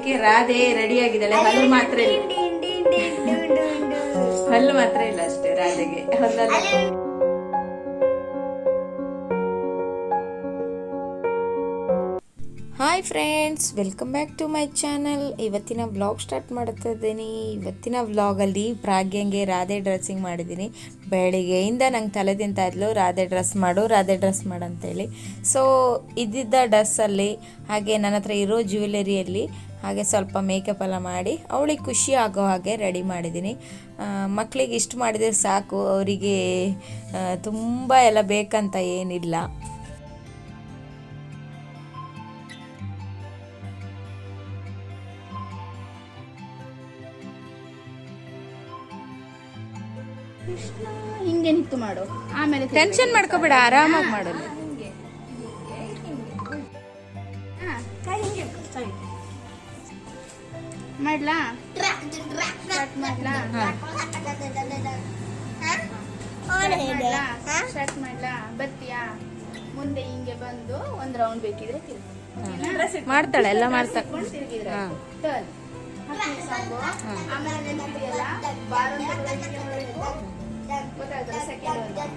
ಅದಕ್ಕೆ ರಾಧೆ ರೆಡಿ ಆಗಿದ್ದಾಳೆ. ಹಲ್ಲು ಮಾತ್ರ ಇಲ್ಲ. ಹಲ್ಲು ಮಾತ್ರ ಇಲ್ಲ ಅಷ್ಟೇ ರಾಧೆಗೆ. ಹಲ್ಲಲ್ಲ hi friends welcome back to my channel ಇವತ್ತಿನ ವ್ಲಾಗ್ ಸ್ಟಾರ್ಟ್ ಮಾಡ್ತಾ ಇದ್ದೀನಿ. ಇವತ್ತಿನ ವ್ಲಾಗಲ್ಲಿ ಪ್ರಾಗ್ಯಂಗೆ ರಾಧೆ ಡ್ರೆಸ್ಸಿಂಗ್ ಮಾಡಿದ್ದೀನಿ. ಬೆಳಿಗ್ಗೆಯಿಂದ ನಂಗೆ ತಲೆ ತಿಂತಾ ಇದ್ಲು. ರಾಧೆ ಡ್ರೆಸ್ ಮಾಡು ರಾಧೆ ಡ್ರೆಸ್ ಮಾಡು ಅಂತೇಳಿ ಸೊ ಇದ್ದಿದ್ದ ಡ್ರೆಸ್ಸಲ್ಲಿ ಹಾಗೆ ನನ್ನ ಹತ್ರ ಇರೋ ಜ್ಯುವೆಲರಿಯಲ್ಲಿ ಹಾಗೆ ಸ್ವಲ್ಪ ಮೇಕಪ್ ಎಲ್ಲ ಮಾಡಿ ಅವಳಿಗೆ ಖುಷಿ ಆಗೋ ಹಾಗೆ ರೆಡಿ ಮಾಡಿದ್ದೀನಿ. ಮಕ್ಕಳಿಗೆ ಇಷ್ಟು ಮಾಡಿದರೆ ಸಾಕು ಅವರಿಗೆ ತುಂಬ ಎಲ್ಲ ಬೇಕಂತ ಏನಿಲ್ಲ. ಹಿಂಗೆ ನಿಂತು ಮಾಡು. ಆಮೇಲೆ ಟೆನ್ಷನ್ ಮಾಡ್ಕೋಬೇಡ ಆರಾಮಾಗಿ ಮಾಡೋದು ಸ್ಟಾರ್ಟ್ ಮಾಡ್ಲಾ? ಬರ್ತೀಯಾ? ಮುಂದೆ ಹಿಂಗೆ ಬಂದು ಒಂದ್ ರೌಂಡ್ ಬೇಕಿದ್ರೆ ತಿರ್ಗು. ಮಾಡ್ತಾಳೆ ಎಲ್ಲ ಮಾಡ್ತಾಳೆ.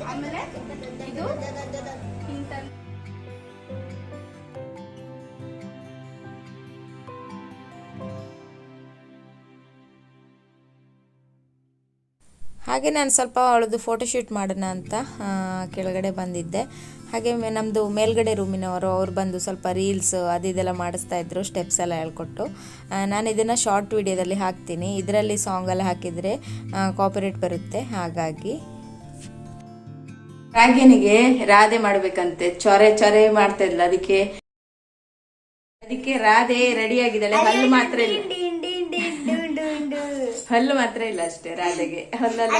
ಆಮೇಲೆ ಇದು ಹಿಂಗ್ ನಾನು ಸ್ವಲ್ಪ ಅವಳದು ಫೋಟೋಶೂಟ್ ಮಾಡೋಣ ಅಂತ ಕೆಳಗಡೆ ಬಂದಿದ್ದೆ. ಹಾಗೆ ನಮ್ಮದು ಮೇಲ್ಗಡೆ ರೂಮಿನವರು, ಅವ್ರು ಬಂದು ಸ್ವಲ್ಪ ರೀಲ್ಸ್ ಅದು ಇದೆಲ್ಲ ಮಾಡಿಸ್ತಾ ಇದ್ರು ಸ್ಟೆಪ್ಸ್ ಎಲ್ಲ ಹೇಳ್ಕೊಟ್ಟು. ನಾನು ಇದನ್ನು ಶಾರ್ಟ್ ವಿಡಿಯೋದಲ್ಲಿ ಹಾಕ್ತೀನಿ. ಇದರಲ್ಲಿ ಸಾಂಗ್ ಎಲ್ಲ ಹಾಕಿದರೆ ಕಾಪರೇಟ್ ಬರುತ್ತೆ. ಹಾಗಾಗಿ ರಾಗಿನಿಗೆ ರಾಧೆ ಮಾಡ್ಬೇಕಂತೆ. ಚೊರೆ ಚೊರೆ ಮಾಡ್ತಾ ಇದ್ಲ. ಅದಕ್ಕೆ ಅದಕ್ಕೆ ರಾಧೆ ರೆಡಿ ಆಗಿದ್ದಾಳೆ. ಹಲ್ಲು ಮಾತ್ರ ಇಲ್ಲ. ಹಲ್ಲು ಮಾತ್ರ ಇಲ್ಲ ಅಷ್ಟೇ ರಾಧೆಗೆ. ಹಲ್ಲಲ್ಲ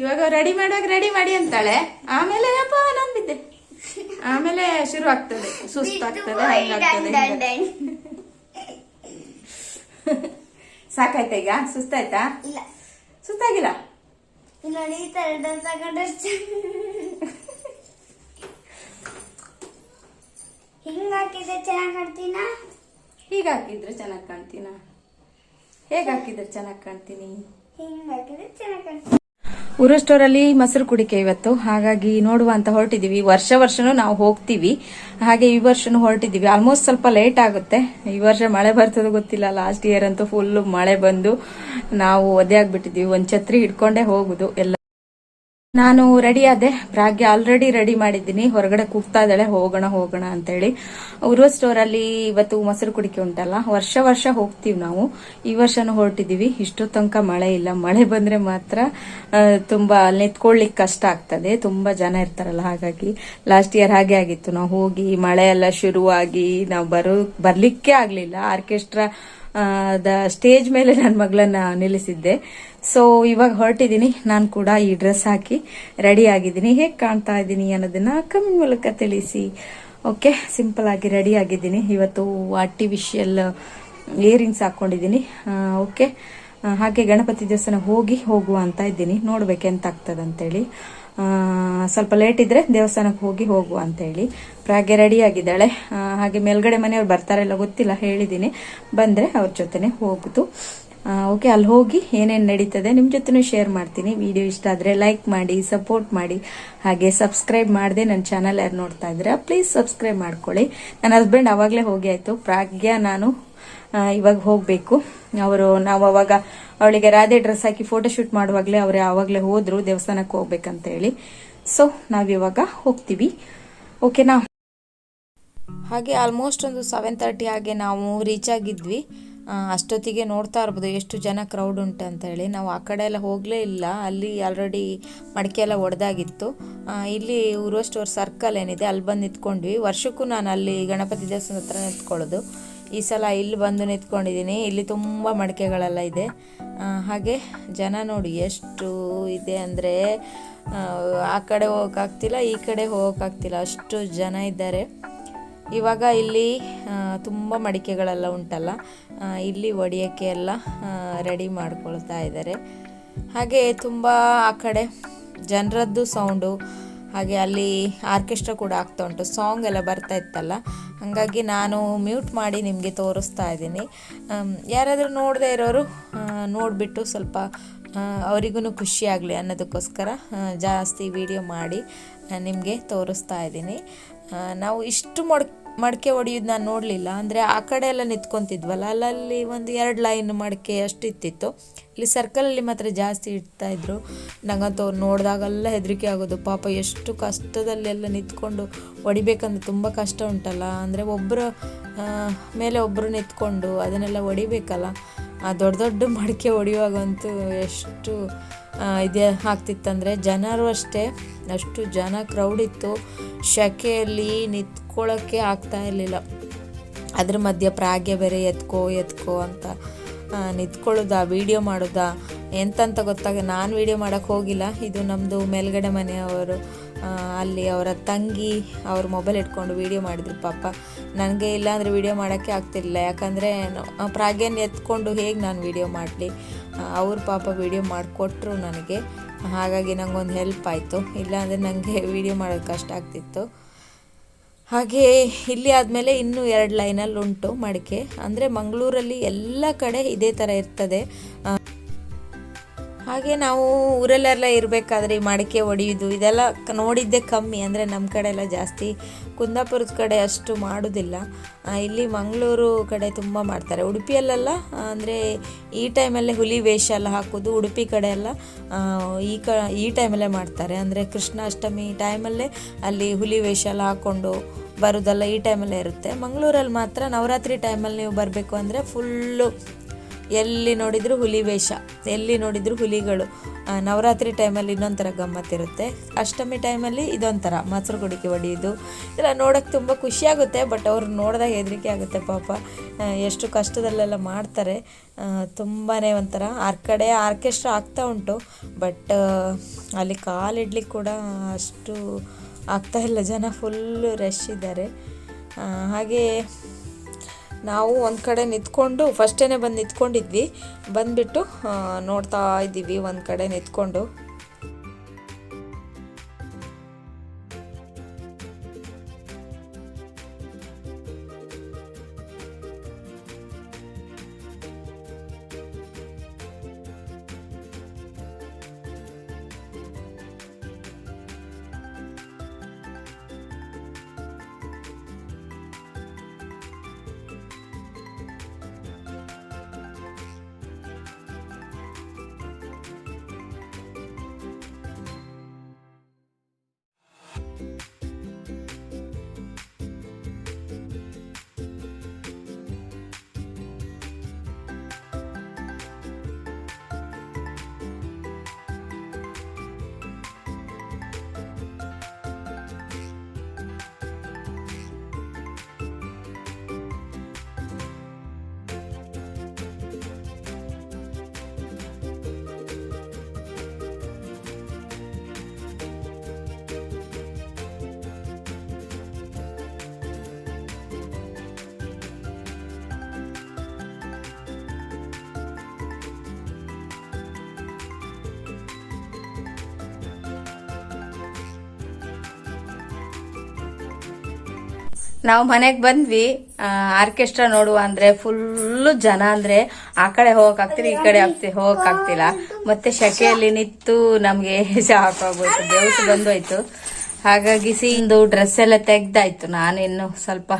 ಇವಾಗ ರೆಡಿ ಮಾಡುವಾಗ ರೆಡಿ ಮಾಡಿ ಅಂತಾಳೆ. ಆಮೇಲೆ ಅಪ್ಪ ನಂಬಿದ್ದೆ. ಆಮೇಲೆ ಶುರು ಆಗ್ತದೆ. ಸುಸ್ತಾಗ್ತದೆ ಹಂಗಾಗ್ತದೆ ಸಾಕಾಯ್ತ ಈಗ? ಸುಸ್ತಾಯ್ತಾ? ಇಲ್ಲ. ಸುಸ್ತಾಗಿಲ್ಲ? ನೋಡಿ ಈ ತರ ಡ್ರೆಸ್ ಹಾಕೊಂಡ್ರೆ ಹಿಂಗ್ ಹಾಕಿದ್ರೆ ಚೆನ್ನಾಗ್ ಕಾಣ್ತೀನ? ಹೀಗೆ ಹಾಕಿದ್ರೆ ಚೆನ್ನಾಗಿ ಕಾಣ್ತೀನ? ಹೇಗೆ ಹಾಕಿದ್ರೆ ಚೆನ್ನಾಗಿ ಕಾಣ್ತೀನಿ? ಉರು ಸ್ಟೋರಲ್ಲಿ ಮೊಸರು ಕುಡಿಕೆ ಇವತ್ತು. ಹಾಗಾಗಿ ನೋಡುವ ಅಂತ ಹೊರಟಿದೀವಿ. ವರ್ಷ ವರ್ಷನೂ ನಾವು ಹೋಗ್ತೀವಿ. ಹಾಗೆ ಈ ವರ್ಷನೂ ಹೊರಟಿದೀವಿ. ಆಲ್ಮೋಸ್ಟ್ ಸ್ವಲ್ಪ ಲೇಟ್ ಆಗುತ್ತೆ. ಈ ವರ್ಷ ಮಳೆ ಬರ್ತದೋ ಗೊತ್ತಿಲ್ಲ. ಲಾಸ್ಟ್ ಇಯರ್ ಅಂತೂ ಫುಲ್ ಮಳೆ ಬಂದು ನಾವು ಒದೆ ಆಗ್ಬಿಟ್ಟಿದೀವಿ. ಒಂದ್ ಛತ್ರಿ ಹಿಡ್ಕೊಂಡೇ ಹೋಗುದು. ಎಲ್ಲ ನಾನು ರೆಡಿ ಆದೆ. ಪ್ರಾಗ್ಯ ಆಲ್ರೆಡಿ ರೆಡಿ ಮಾಡಿದ್ದೀನಿ. ಹೊರಗಡೆ ಕೂಗ್ತಾ ಇದ್ದಾಳೆ. ಹೋಗೋಣ ಹೋಗೋಣ ಅಂತೇಳಿ. ಸ್ಟೋರ್ ಸ್ಟೋರಲ್ಲಿ ಇವತ್ತು ಮೊಸರು ಕುಡಿಕೆ ಉಂಟಲ್ಲ. ವರ್ಷ ವರ್ಷ ಹೋಗ್ತೀವಿ ನಾವು. ಈ ವರ್ಷನೂ ಹೊರಟಿದ್ದೀವಿ. ಇಷ್ಟು ತನಕ ಮಳೆ ಇಲ್ಲ. ಮಳೆ ಬಂದ್ರೆ ಮಾತ್ರ ತುಂಬಾ ಅಲ್ಲಿ ಕಷ್ಟ ಆಗ್ತದೆ. ತುಂಬಾ ಜನ ಇರ್ತಾರಲ್ಲ, ಹಾಗಾಗಿ ಲಾಸ್ಟ್ ಇಯರ್ ಹಾಗೆ ಆಗಿತ್ತು. ನಾವು ಹೋಗಿ ಮಳೆ ಎಲ್ಲ ಶುರುವಾಗಿ ನಾವು ಬರೋ, ಬರ್ಲಿಕ್ಕೆ ಆಗ್ಲಿಲ್ಲ. ಆರ್ಕೆಸ್ಟ್ರಾ ದ ಸ್ಟೇಜ್ ಮೇಲೆ ನನ್ನ ಮಗಳನ್ನ ನಿಲ್ಲಿಸಿದ್ದೆ. ಸೊ ಇವಾಗ ಹೊರಟಿದ್ದೀನಿ ನಾನು ಕೂಡ ಈ ಡ್ರೆಸ್ ಹಾಕಿ ರೆಡಿ ಆಗಿದ್ದೀನಿ. ಹೇಗೆ ಕಾಣ್ತಾ ಇದ್ದೀನಿ ಅನ್ನೋದನ್ನ ಕಮೆಂಟ್ ಮೂಲಕ ತಿಳಿಸಿ. ಓಕೆ, ಸಿಂಪಲ್ ಆಗಿ ರೆಡಿ ಆಗಿದ್ದೀನಿ. ಇವತ್ತು ಆರ್ಟಿಫಿಷಿಯಲ್ ಇಯರಿಂಗ್ಸ್ ಹಾಕೊಂಡಿದ್ದೀನಿ ಓಕೆ. ಹಾಗೆ ಗಣಪತಿ ದೇವಸ್ಥಾನ ಹೋಗಿ ಹೋಗುವ ಅಂತ ಇದ್ದೀನಿ. ನೋಡ್ಬೇಕು ಆಗ್ತದಂತೇಳಿ ಸ್ವಲ್ಪ ಲೇಟ್ ಇದ್ರೆ ದೇವಸ್ಥಾನಕ್ಕೆ ಹೋಗಿ ಹೋಗುವ ಅಂತ ಹೇಳಿ ಪ್ರಾಗೆ ರೆಡಿ ಆಗಿದ್ದಾಳೆ ಹಾಗೆ ಮೇಲ್ಗಡೆ ಮನೆಯವ್ರು ಬರ್ತಾರೆಲ್ಲ ಗೊತ್ತಿಲ್ಲ, ಹೇಳಿದ್ದೀನಿ. ಬಂದರೆ ಅವ್ರ ಜೊತೆನೆ ಹೋಗುದು. ಓಕೆ ಅಲ್ಲಿ ಹೋಗಿ ಏನೇನು ನಡೀತದೆ ನಿಮ್ಮ ಜೊತೆನೂ ಶೇರ್ ಮಾಡ್ತೀನಿ. ವಿಡಿಯೋ ಇಷ್ಟ ಆದರೆ ಲೈಕ್ ಮಾಡಿ ಸಪೋರ್ಟ್ ಮಾಡಿ. ಹಾಗೆ ಸಬ್ಸ್ಕ್ರೈಬ್ ಮಾಡದೆ ನನ್ನ ಚಾನಲ್ ಯಾರು ನೋಡ್ತಾ ಇದ್ರೆ ಪ್ಲೀಸ್ ಸಬ್ಸ್ಕ್ರೈಬ್ ಮಾಡ್ಕೊಳ್ಳಿ. ನನ್ನ ಹಸ್ಬೆಂಡ್ ಅವಾಗಲೇ ಹೋಗಿ ಆಯಿತು. ಪ್ರಾಗ್ಯ ನಾನು ಇವಾಗ ಹೋಗಬೇಕು. ಅವರು, ನಾವು ಅವಾಗ ಅವಳಿಗೆ ರಾಧೆ ಡ್ರೆಸ್ ಹಾಕಿ ಫೋಟೋ ಶೂಟ್ ಮಾಡುವಾಗಲೇ ಅವರು ಆವಾಗಲೇ ಹೋದರು, ದೇವಸ್ಥಾನಕ್ಕೆ ಹೋಗ್ಬೇಕಂತ ಹೇಳಿ. ಸೊ ನಾವಿವಾಗ ಹೋಗ್ತೀವಿ. ಓಕೆನಾ ಹಾಗೆ ಆಲ್ಮೋಸ್ಟ್ ಒಂದು ಸೆವೆನ್ ತರ್ಟಿ ಹಾಗೆ ನಾವು ರೀಚ್ ಆಗಿದ್ವಿ. ಅಷ್ಟೊತ್ತಿಗೆ ನೋಡ್ತಾ ಇರ್ಬೋದು, ಎಷ್ಟು ಜನ ಕ್ರೌಡ್ ಉಂಟು ಅಂತ ಹೇಳಿ. ನಾವು ಆ ಕಡೆ ಎಲ್ಲ ಹೋಗಲೇ ಇಲ್ಲ. ಅಲ್ಲಿ ಆಲ್ರೆಡಿ ಮಡಿಕೆ ಎಲ್ಲ ಒಡೆದಾಗಿತ್ತು. ಇಲ್ಲಿ ಊರುವ ಸ್ಟೋರ್ ಸರ್ಕಲ್ ಏನಿದೆ, ಅಲ್ಲಿ ಬಂದು ನಿಂತ್ಕೊಂಡ್ವಿ. ವರ್ಷಕ್ಕೂ ನಾನು ಅಲ್ಲಿ ಗಣಪತಿ ದೇವಸ್ಥಾನ ಹತ್ರ ನಿಂತ್ಕೊಳ್ಳೋದು. ಈ ಸಲ ಇಲ್ಲಿ ಬಂದು ನಿಂತ್ಕೊಂಡಿದ್ದೀನಿ. ಇಲ್ಲಿ ತುಂಬ ಮಡಿಕೆಗಳೆಲ್ಲ ಇದೆ. ಹಾಗೆ ಜನ ನೋಡಿ ಎಷ್ಟು ಇದೆ ಅಂದರೆ, ಆ ಕಡೆ ಹೋಗೋಕ್ಕಾಗ್ತಿಲ್ಲ ಈ ಕಡೆ ಹೋಗೋಕ್ಕಾಗ್ತಿಲ್ಲ ಅಷ್ಟು ಜನ ಇದ್ದಾರೆ. ಇವಾಗ ಇಲ್ಲಿ ತುಂಬ ಮಡಿಕೆಗಳೆಲ್ಲ ಉಂಟಲ್ಲ ಇಲ್ಲಿ ಒಡೆಯೋಕ್ಕೆ ಎಲ್ಲ ರೆಡಿ ಮಾಡ್ಕೊಳ್ತಾ ಇದ್ದಾರೆ ಹಾಗೆ ತುಂಬ ಆ ಕಡೆ ಜನರದ್ದು ಸೌಂಡು ಹಾಗೆ ಅಲ್ಲಿ ಆರ್ಕೆಸ್ಟ್ರಾ ಕೂಡ ಆಗ್ತಾ ಉಂಟು. ಸಾಂಗ್ ಎಲ್ಲ ಬರ್ತಾ ಇತ್ತಲ್ಲ, ಹಾಗಾಗಿ ನಾನು ಮ್ಯೂಟ್ ಮಾಡಿ ನಿಮಗೆ ತೋರಿಸ್ತಾ ಇದ್ದೀನಿ. ಯಾರಾದರೂ ನೋಡದೇ ಇರೋರು ನೋಡಿಬಿಟ್ಟು ಸ್ವಲ್ಪ ಅವರಿಗೂ ಖುಷಿ ಆಗಲಿ ಅನ್ನೋದಕ್ಕೋಸ್ಕರ ಜಾಸ್ತಿ ವಿಡಿಯೋ ಮಾಡಿ ನಿಮಗೆ ತೋರಿಸ್ತಾ ಇದ್ದೀನಿ. ನಾವು ಇಷ್ಟು ಮೊಡ್ ಮಡಿಕೆ ಹೊಡೆಯೋದು ನಾನು ನೋಡಲಿಲ್ಲ. ಅಂದರೆ ಆ ಕಡೆ ಎಲ್ಲ ನಿಂತ್ಕೊತಿದ್ವಲ್ಲ, ಅಲ್ಲಲ್ಲಿ ಒಂದು ಎರಡು ಲೈನ್ ಮಡಕೆ ಅಷ್ಟು ಇತ್ತಿತ್ತು ಇಲ್ಲಿ ಸರ್ಕಲಲ್ಲಿ ಮಾತ್ರ ಜಾಸ್ತಿ ಇಡ್ತಾಯಿದ್ರು ನನಗಂತೂ ನಂಗಂತೂ ಅವ್ರು ನೋಡಿದಾಗೆಲ್ಲ ಹೆದರಿಕೆ ಆಗೋದು. ಪಾಪ ಎಷ್ಟು ಕಷ್ಟದಲ್ಲೆಲ್ಲ ನಿಂತ್ಕೊಂಡು ಹೊಡಿಬೇಕಂದ್ರೆ ತುಂಬ ಕಷ್ಟ ಉಂಟಲ್ಲ. ಅಂದರೆ ಒಬ್ಬರು ಮೇಲೆ ಒಬ್ಬರು ನಿಂತ್ಕೊಂಡು ಅದನ್ನೆಲ್ಲ ಹೊಡಿಬೇಕಲ್ಲ ಆ ದೊಡ್ಡ ದೊಡ್ಡ ಮಡಿಕೆ ಹೊಡೆಯುವಾಗಂತೂ ಎಷ್ಟು ಇದೆ ಆಗ್ತಿತ್ತಂದರೆ ಜನರು ಅಷ್ಟೇ, ಅಷ್ಟು ಜನ ಕ್ರೌಡ್ ಇತ್ತು, ಶಕೆಯಲ್ಲಿ ನಿಂತ್ಕೊಳ್ಳೋಕ್ಕೆ ಆಗ್ತಾ ಇರಲಿಲ್ಲ. ಅದ್ರ ಮಧ್ಯೆ ಪ್ರಾಗ್ಯ ಬೇರೆ ಎತ್ಕೋ ಎತ್ಕೋ ಅಂತ ನಿಂತ್ಕೊಳ್ಳೋದಾ ವೀಡಿಯೋ ಮಾಡೋದಾ, ಎಂತಂತ ಗೊತ್ತಾಗ, ನಾನು ವೀಡಿಯೋ ಮಾಡೋಕ್ಕೆ ಹೋಗಿಲ್ಲ, ಇದು ನಮ್ಮದು ಮೇಲ್ಗಡೆ ಮನೆಯವರು ಅಲ್ಲಿ ಅವರ ತಂಗಿ ಅವ್ರ ಮೊಬೈಲ್ ಇಟ್ಕೊಂಡು ವೀಡಿಯೋ ಮಾಡಿದ್ರು. ಪಾಪ, ನನಗೆ ಇಲ್ಲಾಂದರೆ ವೀಡಿಯೋ ಮಾಡೋಕ್ಕೆ ಆಗ್ತಿರಲಿಲ್ಲ. ಯಾಕಂದರೆ ಪ್ರಾಗ್ಯನ್ ಎತ್ಕೊಂಡು ಹೇಗೆ ನಾನು ವೀಡಿಯೋ ಮಾಡಲಿ? ಅವ್ರ ಪಾಪ ವೀಡಿಯೋ ಮಾಡಿಕೊಟ್ರು ನನಗೆ. ಹಾಗಾಗಿ ನನಗೊಂದು ಹೆಲ್ಪ್ ಆಯಿತು. ಇಲ್ಲಾಂದರೆ ನನಗೆ ವೀಡಿಯೋ ಮಾಡೋದು ಕಷ್ಟ ಆಗ್ತಿತ್ತು. ಹಾಗೆ ಇಲ್ಲಿ ಆದಮೇಲೆ ಇನ್ನೂ ಎರಡು ಲೈನಲ್ಲಿ ಉಂಟು ಮಡಿಕೆ. ಅಂದರೆ ಮಂಗಳೂರಲ್ಲಿ ಎಲ್ಲ ಕಡೆ ಇದೇ ಥರ ಇರ್ತದೆ. ಹಾಗೆ ನಾವು ಊರಲ್ಲೆಲ್ಲ ಇರಬೇಕಾದ್ರೆ ಈ ಮಡಿಕೆ ಒಡೆಯೋದು, ಇದೆಲ್ಲ ನೋಡಿದ್ದೆ ಕಮ್ಮಿ. ಅಂದರೆ ನಮ್ಮ ಕಡೆ ಎಲ್ಲ ಜಾಸ್ತಿ ಕುಂದಾಪುರದ ಕಡೆ ಅಷ್ಟು ಮಾಡೋದಿಲ್ಲ. ಇಲ್ಲಿ ಮಂಗಳೂರು ಕಡೆ ತುಂಬ ಮಾಡ್ತಾರೆ. ಉಡುಪಿಯಲ್ಲೆಲ್ಲ ಅಂದರೆ ಈ ಟೈಮಲ್ಲೇ ಹುಲಿ ವೇಷ ಎಲ್ಲ ಹಾಕೋದು, ಉಡುಪಿ ಕಡೆ ಎಲ್ಲ ಈ ಕ, ಈ ಟೈಮಲ್ಲೇ ಮಾಡ್ತಾರೆ. ಅಂದರೆ ಕೃಷ್ಣಾಷ್ಟಮಿ ಟೈಮಲ್ಲೇ ಅಲ್ಲಿ ಹುಲಿ ವೇಷ ಎಲ್ಲ ಹಾಕ್ಕೊಂಡು ಬರೋದೆಲ್ಲ ಈ ಟೈಮಲ್ಲೇ ಇರುತ್ತೆ. ಮಂಗಳೂರಲ್ಲಿ ಮಾತ್ರ ನವರಾತ್ರಿ ಟೈಮಲ್ಲಿ ನೀವು ಬರಬೇಕು ಅಂದರೆ ಫುಲ್ಲು ಎಲ್ಲಿ ನೋಡಿದ್ರು ಹುಲಿ ವೇಷ, ಎಲ್ಲಿ ನೋಡಿದ್ರು ಹುಲಿಗಳು. ನವರಾತ್ರಿ ಟೈಮಲ್ಲಿ ಇನ್ನೊಂಥರ ಗಮ್ಮತ್ತಿರುತ್ತೆ ಅಷ್ಟಮಿ ಟೈಮಲ್ಲಿ ಇದೊಂಥರ ಮೊಸರು ಕುಡಿಕೆ ಹೊಡೆಯೋದು ಇಲ್ಲ ನೋಡೋಕ್ಕೆ ತುಂಬ ಖುಷಿಯಾಗುತ್ತೆ ಬಟ್ ಅವ್ರು ನೋಡಿದಾಗ ಹೆದರಿಕೆ ಆಗುತ್ತೆ ಪಾಪ. ಎಷ್ಟು ಕಷ್ಟದಲ್ಲೆಲ್ಲ ಮಾಡ್ತಾರೆ. ತುಂಬಾ ಒಂಥರ ಆರ್ ಕಡೆ ಆರ್ಕೆಸ್ಟ್ರಾ ಆಗ್ತಾ ಉಂಟು ಬಟ್ ಅಲ್ಲಿ ಕಾಲಿಡ್ಲಿಕ್ಕೆ ಕೂಡ ಅಷ್ಟು ಆಗ್ತಾ ಇಲ್ಲ. ಜನ ಫುಲ್ಲು ರಶ್ ಇದ್ದಾರೆ. ಹಾಗೆ ನಾವು ಒಂದು ಕಡೆ ನಿಂತ್ಕೊಂಡು ಫಸ್ಟೇನೆ ಬಂದು ನಿಂತ್ಕೊಂಡಿದ್ವಿ ಬಂದುಬಿಟ್ಟು ನೋಡ್ತಾ ಇದ್ದೀವಿ ಒಂದು ಕಡೆ ನಿಂತ್ಕೊಂಡು. ನಾವು ಮನೆಗೆ ಬಂದ್ವಿ ಆರ್ಕೆಸ್ಟ್ರಾ ನೋಡುವ ಅಂದ್ರೆ ಫುಲ್ಲು ಜನ ಅಂದ್ರೆ ಆ ಕಡೆ ಹೋಗಕ್ ಆಗ್ತಿಲ್ಲ, ಈ ಕಡೆ ಆಗ್ತಿ, ಹೋಗಕ್ ಆಗ್ತಿಲ್ಲ. ಮತ್ತೆ ಶಕೆಯಲ್ಲಿ ನಿಂತು ನಮ್ಗೆ ಸಾಕಾಗೋಯ್ತು ಬೆವಸು ಬಂದೋಯ್ತು ಹಾಗಾಗಿ ಸೀಂದು ಡ್ರೆಸ್ ಎಲ್ಲ ತೆಗ್ದಾಯ್ತು. ನಾನಿನ್ನು ಸ್ವಲ್ಪ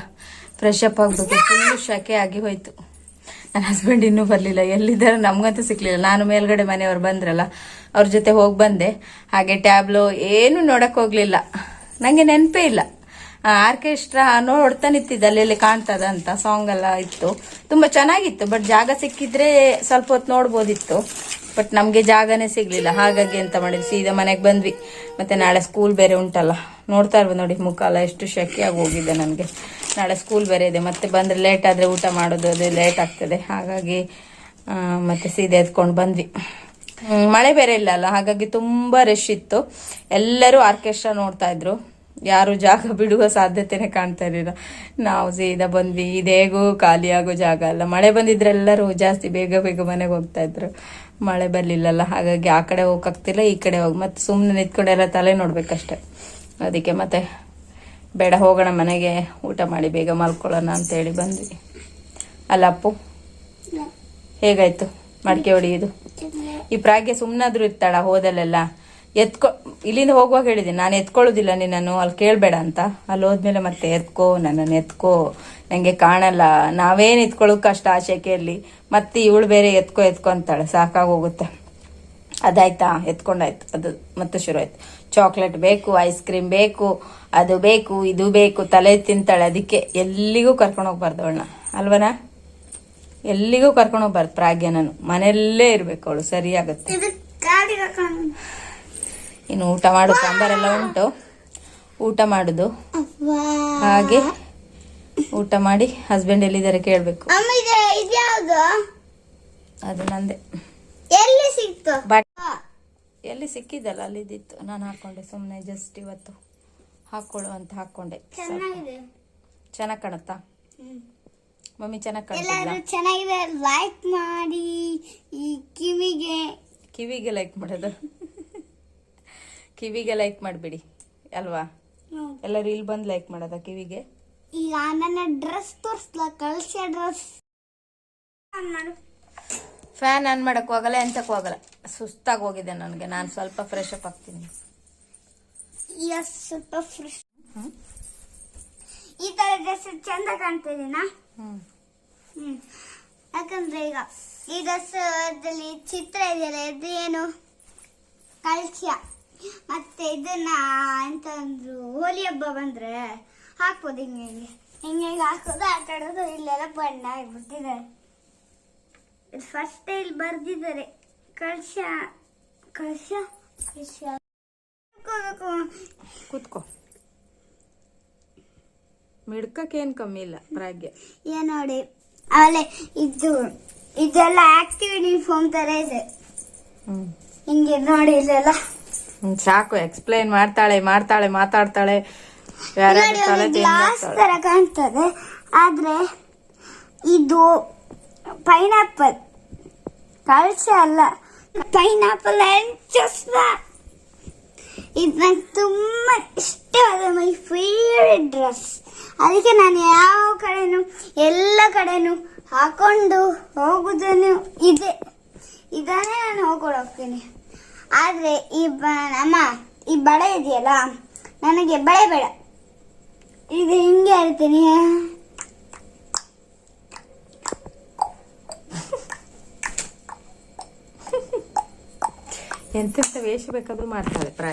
ಫ್ರೆಶ್ ಅಪ್ ಆಗ್ಬೇಕು ಫುಲ್ ಶಕೆ ಆಗಿ ಹೋಯ್ತು. ನನ್ನ ಹಸ್ಬೆಂಡ್ ಇನ್ನೂ ಬರಲಿಲ್ಲ, ಎಲ್ಲಿದ್ದಾರೆ ನಮ್ಗಂತೂ ಸಿಕ್ಲಿಲ್ಲ. ನಾನು ಮೇಲ್ಗಡೆ ಮನೆಯವ್ರು ಬಂದ್ರಲ್ಲ, ಅವ್ರ ಜೊತೆ ಹೋಗಿ ಬಂದೆ. ಹಾಗೆ ಟ್ಯಾಬ್ಲೋ ಏನು ನೋಡಕ್ ಹೋಗ್ಲಿಲ್ಲ. ನಂಗೆ ನೆನಪೇ ಇಲ್ಲ. ಆರ್ಕೆಸ್ಟ್ರಾ ನೋಡ್ತಾ ನಿಂತಿದ್ದೆ ಅಲ್ಲೆಲ್ಲಿ ಕಾಣ್ತದ ಅಂತ ಸಾಂಗ್ ಎಲ್ಲ ಇತ್ತು. ತುಂಬಾ ಚೆನ್ನಾಗಿತ್ತು ಬಟ್ ಜಾಗ ಸಿಕ್ಕಿದ್ರೆ ಸ್ವಲ್ಪ ಹೊತ್ತು ನೋಡ್ಬೋದಿತ್ತು. ಬಟ್ ನಮ್ಗೆ ಜಾಗನೇ ಸಿಗ್ಲಿಲ್ಲ, ಹಾಗಾಗಿ ಎಂತ ಮಾಡಿದ್ವಿ, ಸೀದಾ ಮನೆಗೆ ಬಂದ್ವಿ. ಮತ್ತೆ ನಾಳೆ ಸ್ಕೂಲ್ ಬೇರೆ ಉಂಟಲ್ಲ, ನೋಡ್ತಾ ಇರ್ಬೋದು ನೋಡಿ ಮುಖ ಎಷ್ಟು ಶೆಕೆಯಾಗಿ ಹೋಗಿದೆ ನನಗೆ. ನಾಳೆ ಸ್ಕೂಲ್ ಬೇರೆ ಇದೆ, ಮತ್ತೆ ಬಂದ್ರೆ ಲೇಟ್ ಆದ್ರೆ ಊಟ ಮಾಡೋದು, ಅದೇ ಲೇಟ್ ಆಗ್ತದೆ. ಹಾಗಾಗಿ ಮತ್ತೆ ಸೀದಾ ಎತ್ಕೊಂಡು ಬಂದ್ವಿ. ಮಳೆ ಬೇರೆ ಇಲ್ಲ ಅಲ್ಲ, ಹಾಗಾಗಿ ತುಂಬಾ ರಶ್ ಇತ್ತು. ಎಲ್ಲರೂ ಆರ್ಕೆಸ್ಟ್ರಾ ನೋಡ್ತಾ ಇದ್ರು. ಯಾರು ಜಾಗ ಬಿಡುವ ಸಾಧ್ಯತೆನೆ ಕಾಣ್ತಾ ಇರಲಿಲ್ಲ. ನಾವು ಸೀದಾ ಬಂದ್ವಿ. ಇದೇಗೂ ಖಾಲಿಯಾಗೋ ಜಾಗ ಅಲ್ಲ. ಮಳೆ ಬಂದಿದ್ರೆ ಎಲ್ಲರೂ ಜಾಸ್ತಿ ಬೇಗ ಬೇಗ ಮನೆಗೆ ಹೋಗ್ತಾ ಇದ್ರು. ಮಳೆ ಬರಲಿಲ್ಲಲ್ಲ. ಹಾಗಾಗಿ ಆ ಕಡೆ ಹೋಗಕ್ಕಾಗ್ತಿಲ್ಲ ಈ ಕಡೆ ಹೋಗಿ ಮತ್ತೆ ಸುಮ್ಮನೆ ನಿಂತ್ಕೊಂಡೆಲ್ಲ ತಲೆ ನೋಡ್ಬೇಕಷ್ಟೆ. ಅದಕ್ಕೆ ಮತ್ತೆ ಬೇಡ ಹೋಗೋಣ ಮನೆಗೆ. ಊಟ ಮಾಡಿ ಬೇಗ ಮಲ್ಕೊಳ್ಳೋಣ ಅಂತೇಳಿ ಬಂದ್ವಿ. ಅಲ್ಲ ಅಪ್ಪು ಹೇಗಾಯ್ತು? ಮಡಿಕೆ ಹೊಡಿಯೋದು? ಈ ಪ್ರಾಗ್ಯ ಸುಮ್ಮನಾದ್ರೂ ಇರ್ತಾಳ ಹೋದಲ್ಲೆಲ್ಲ? ಎತ್ಕೊ, ಇಲ್ಲಿಂದ ಹೋಗುವಾಗ ಹೇಳಿದ್ದೀನಿ, ನಾನು ಎತ್ಕೊಳ್ಳೋದಿಲ್ಲ ನಿನ್ನನ್ನು, ಅಲ್ಲಿ ಕೇಳಬೇಡ ಅಂತ. ಅಲ್ಲಿ ಹೋದ್ಮೇಲೆ ಮತ್ತೆ ಎತ್ಕೋ, ನನ್ನನ್ನು ಎತ್ಕೋ ನನಗೆ ಕಾಣಲ್ಲ. ನಾವೇನು ಎತ್ಕೊಳ್ಳೋಕೆ ಕಷ್ಟ ಶೆಕೆಯಲ್ಲಿ ಮತ್ತೆ ಇವಳು ಬೇರೆ ಎತ್ಕೋ, ಎತ್ಕೊ ಅಂತಾಳೆ, ಸಾಕಾಗೋಗುತ್ತೆ. ಅದಾಯ್ತಾ? ಎತ್ಕೊಂಡಾಯ್ತು. ಅದು ಮತ್ತೆ ಶುರು ಆಯ್ತು ಚಾಕ್ಲೇಟ್ ಬೇಕು, ಐಸ್ ಕ್ರೀಮ್ ಬೇಕು, ಅದು ಬೇಕು, ಇದು ಬೇಕು, ತಲೆ ತಿಂತಾಳೆ. ಅದಕ್ಕೆ ಎಲ್ಲಿಗೂ ಕರ್ಕೊಂಡು ಹೋಗ್ಬಾರ್ದು ಅವಳನ್ನ. ಅಲ್ವನಾ? ಎಲ್ಲಿಗೂ ಕರ್ಕೊಂಡು ಹೋಗ್ಬಾರ್ದು ಪ್ರಾಗ್ಯ ನಾನು ಮನೆಯಲ್ಲೇ ಇರಬೇಕು ಅವಳು, ಸರಿಯಾಗುತ್ತೆ. ಇನ್ನು ಊಟ ಮಾಡು ಸಾಂಬಾರೆಲ್ಲ ಉಂಟು. ಊಟ ಮಾಡುದು. ಹಾಗೆ ಊಟ ಮಾಡಿ ಹಸ್ಬೆಂಡ್ ಎಲ್ಲಿದ್ದಾರೆ ಕೇಳಬೇಕು. ಅದು ನಂದೆ. ಎಲ್ಲಿ ಸಿಕ್ತು? ಬಟ್ ಎಲ್ಲಿ ಸಿಕ್ಕಿದ್ದಲ್ಲ ಅಲ್ಲಿದ್ದಿತ್ತು. ನಾನು ಹಾಕೊಂಡೆ ಸುಮ್ಮನೆ ಜಸ್ಟ್ ಇವತ್ತು ಹಾಕೊಳ್ಳು ಅಂತ ಹಾಕೊಂಡೆ ಚೆನ್ನಾಗಿ ಕಾಣುತ್ತಾ? ಮಮ್ಮಿ ಚೆನ್ನಾಗಿ ಕಾಣುತ್ತೆ ಚೆನ್ನಾಗಿದೆ ಲೈಕ್ ಮಾಡಿ ಈ ಕಿವಿಗೆ. ಕಿವಿಗೆ ಲೈಕ್ ಮಾಡೋದು. ಕಿವಿಗೆ ಲೈಕ್ ಮಾಡ್ಬಿಡಿ ಅಲ್ವಾ? ಎಲ್ಲ ಇಲ್ಲಿ ಬಂದು ಲೈಕ್ ಮಾಡೋದ ಕಿವಿಗೆ? ಈಗ ನನ್ನ ಡ್ರೆಸ್ ತೋರಿಸ್ಲ ಕಳ್ಸಿ ಡ್ರೆಸ್ ಫ್ಯಾನ್ ಆನ್ ಮಾಡಕ್ ಹೋಗಲ್ಲ ಎಂತಕ್ಕೂ ಹೋಗಲ್ಲ. ಸುಸ್ತಾಗಿ ಹೋಗಿದೆ ನನಗೆ ನಾನು ಸ್ವಲ್ಪ ಫ್ರೆಶ್ ಅಪ್ ಆಗ್ತೀನಿ. ಎಸ್ ಸ್ವಲ್ಪ ಫ್ರೆಶ್ ಈ ತರ ಡ್ರೆಸ್ ಚಂದ ಕಾಣ್ತಿದ್ದೀನಾ ಹ್ಮ್. ಹ್ಮ್. ಯಾಕಂದ್ರೆ ಈಗ ಈ ಡ್ರೆಸ್ ಅದ್ರಲ್ಲಿ ಚಿತ್ರ ಇದೆಯಲ್ಲ ಇದು ಏನು ಕಳ್ಸ್ಯ? ಮತ್ತೆ ಇದನ್ನ ಎಂತ ಅಂದ್ರು ಹೋಲಿ ಹಬ್ಬ ಬಂದ್ರೆ ಹಾಕ್ಬೋದು ಹಿಂಗೆ ಹಿಂಗೆ ಹಿಂಗೆ ಹಿಂಗೆ ಹಾಕೋದು ಆಟ ಆಡೋದು ಇಲ್ಲೆಲ್ಲ ಬಣ್ಣ ಆಗ್ಬಿಟ್ಟಿದ್ದಾರೆ ಇದು ಫಸ್ಟ್ ಇಲ್ಲಿ ಬರ್ದಿದ್ದಾರೆ. ಕಳ್ಶ ಕಳ್ಶ ಕಳ್ಶ. ಕೂತ್ಕೋ. ಮಿಡ್ಕಕ್ಕೇನು ಕಮ್ಮಿ ಇಲ್ಲ ಪ್ರಾಗ್ಯ ಏನ್ ನೋಡಿ ಆಮೇಲೆ ಇದು ಇದೆಲ್ಲ ಆಕ್ಟಿವ್ ಯೂನಿಫಾರ್ಮ್ ತರ ಇದೆ. ಹಿಂಗೆ ನೋಡಿ ಇಲ್ಲೆಲ್ಲ. ಸಾಕು ಎಕ್ಸ್ಪ್ಲೈನ್ ಮಾಡ್ತಾಳೆ ಮಾಡ್ತಾಳೆ ಮಾತಾಡ್ತಾಳೆ. ಗ್ಲಾಸ್ ತರ ಕಾಣ್ತದೆ. ಆದ್ರೆ ಇದು ಪೈನಾಪಲ್ ಕಳ್ಸ ಅಲ್ಲ. ಪೈನಾಪಲ್ ಚಸ್ಮ ಇದು ನಂಗೆ ತುಂಬಾ ಇಷ್ಟವಾದ ಮೈ ಫೇವ್ರೆಟ್ ಡ್ರೆಸ್ ಅದಕ್ಕೆ ನಾನು ಯಾವ ಕಡೆನೂ ಎಲ್ಲ ಕಡೆನೂ ಹಾಕೊಂಡು ಹೋಗುದನ್ನು ಇದೆ. ಇದನ್ನೇ ನಾನು ಹೋಗ್ಕೊಂಡು ಹೋಗ್ತೀನಿ. ಆದ್ರೆ ಈ ಬ, ಅಮ್ಮ, ಈ ಬಳೆ ಇದೆಯಲ್ಲ? ನನಗೆ ಬಳೆ ಬೇಡ. ಇದು ಹಿಂಗೆ ಹೇಳ್ತೀನಿ. ಎಂತೆಂತ ವೇಷ ಬೇಕಾದರೂ ಮಾಡ್ತಾರೆ, ಪ್ರಾಯ